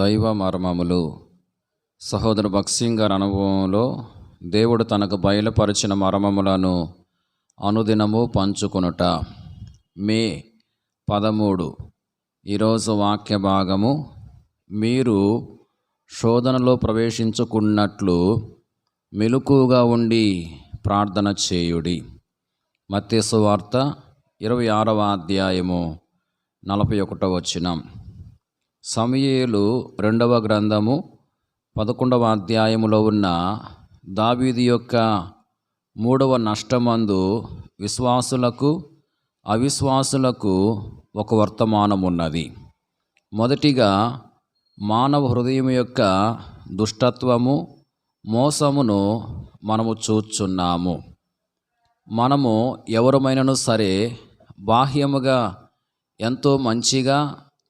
దైవ మర్మములు. సహోదరు భక్సింగ్ గారి అనుభవంలో దేవుడు తనకు బయలుపరిచిన మర్మములను అనుదినము పంచుకొనుట. మే పదమూడు. ఈరోజు వాక్య భాగము మీరు శోధనలో ప్రవేశించుకున్నట్లు మెలుకుగా ఉండి ప్రార్థన చేయుడి. మత్స్సు వార్త ఇరవై ఆరవ అధ్యాయము నలభై ఒకటో వచ్చినాం సమయేలు రెండవ గ్రంథము పదకొండవ అధ్యాయములో ఉన్న దావీది యొక్క మూడవ నష్టమందు విశ్వాసులకు అవిశ్వాసులకు ఒక వర్తమానం ఉన్నది మొదటిగా మానవ హృదయం యొక్క దుష్టత్వము మోసమును మనము చూచున్నాము. మనము ఎవరమైనను సరే బాహ్యముగా ఎంతో మంచిగా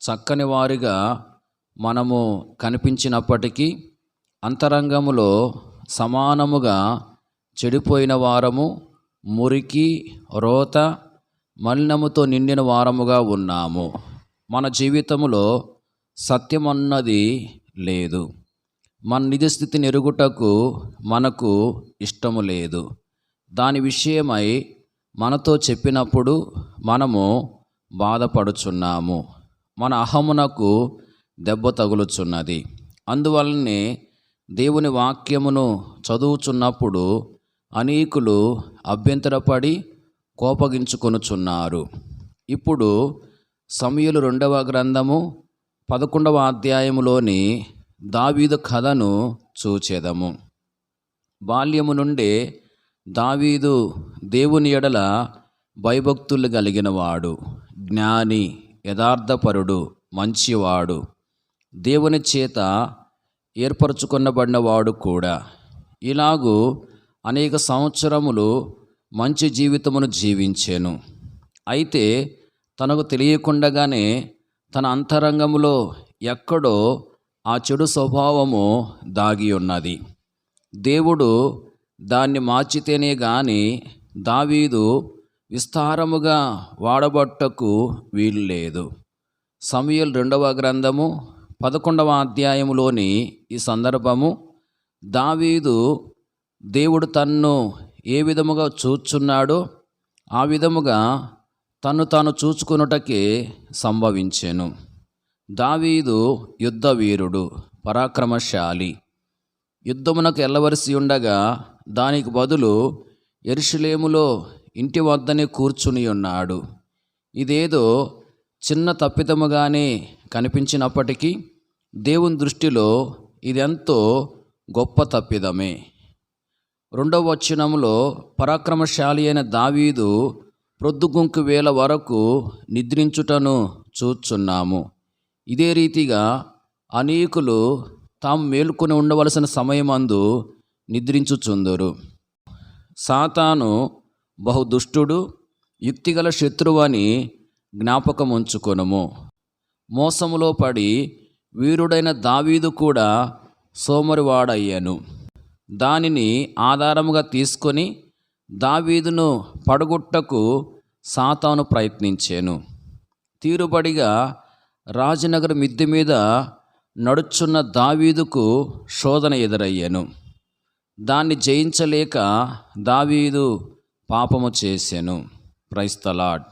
చక్కని వారిగా మనము కనిపించినప్పటికీ అంతరంగములో సమానముగా చెడిపోయిన వారము మురికి రోత మలినముతో నిండిన వారముగా ఉన్నాము. మన జీవితములో సత్యమన్నది లేదు. మన నిజ స్థితిని ఎరుగుటకు మనకు ఇష్టము లేదు. దాని విషయమై మనతో చెప్పినప్పుడు మనము బాధపడుచున్నాము. మన అహమునకు దెబ్బ తగులుచున్నది. అందువలనే దేవుని వాక్యమును చదువుచున్నప్పుడు అనేకులు అభ్యంతరపడి కోపగించుకొనుచున్నారు. ఇప్పుడు సమయలు రెండవ గ్రంథము పదకొండవ అధ్యాయములోని దావీదు కథను చూచేదము. బాల్యము నుండే దావీదు దేవుని ఎడల భయభక్తులు కలిగినవాడు జ్ఞాని యథార్థపరుడు మంచివాడు. దేవుని చేత ఏర్పరచుకొనబడినవాడు కూడా. ఇలాగూ అనేక సంవత్సరములు మంచి జీవితమును జీవించాను. అయితే తనకు తెలియకుండగానే తన అంతరంగములో ఎక్కడో ఆ చెడు స్వభావము దాగి ఉన్నది. దేవుడు దాన్ని మార్చితేనే గాని దావీదు విస్తారముగా వాడబట్టకు వీలు లేదు. సమయల్ రెండవ గ్రంథము పదకొండవ అధ్యాయములోని ఈ సందర్భము దావీదు దేవుడు తన్ను ఏ విధముగా చూచున్నాడో ఆ విధముగా తను తాను చూచుకొనుటకే సంభవించెను. దావీదు యుద్ధ వీరుడు పరాక్రమశాలి. యుద్ధమునకు వెళ్ళవలసి ఉండగా దానికి బదులు ఎరుషులేములో ఇంటి వద్దనే కూర్చుని ఉన్నాడు. ఇదేదో చిన్న తప్పిదముగానే కనిపించినప్పటికీ దేవుని దృష్టిలో ఇదెంతో గొప్ప తప్పిదమే. రెండవ వచనంలో పరాక్రమశాలి అయిన దావీదు ప్రొద్దుగుంకు వేల వరకు నిద్రించుటను చూచున్నాము. ఇదే రీతిగా అనేకులు తాము మేలుకొని ఉండవలసిన సమయమందు నిద్రించుచుందరు. సాతాను బహుదుష్టుడు యుక్తిగల శత్రువు అని జ్ఞాపకం ఉంచుకొనుము మోసములో పడి వీరుడైన దావీదు కూడా సోమరివాడయ్యాను. దానిని ఆధారముగా తీసుకొని దావీదును పడగొట్టకు సాతాను ప్రయత్నించాను. తీరుబడిగా రాజనగర్ మిద్దె మీద నడుచున్న దావీదుకు శోధన ఎదురయ్యాను. దాన్ని జయించలేక దావీదు పాపము చేశాను క్రైస్తలాడ్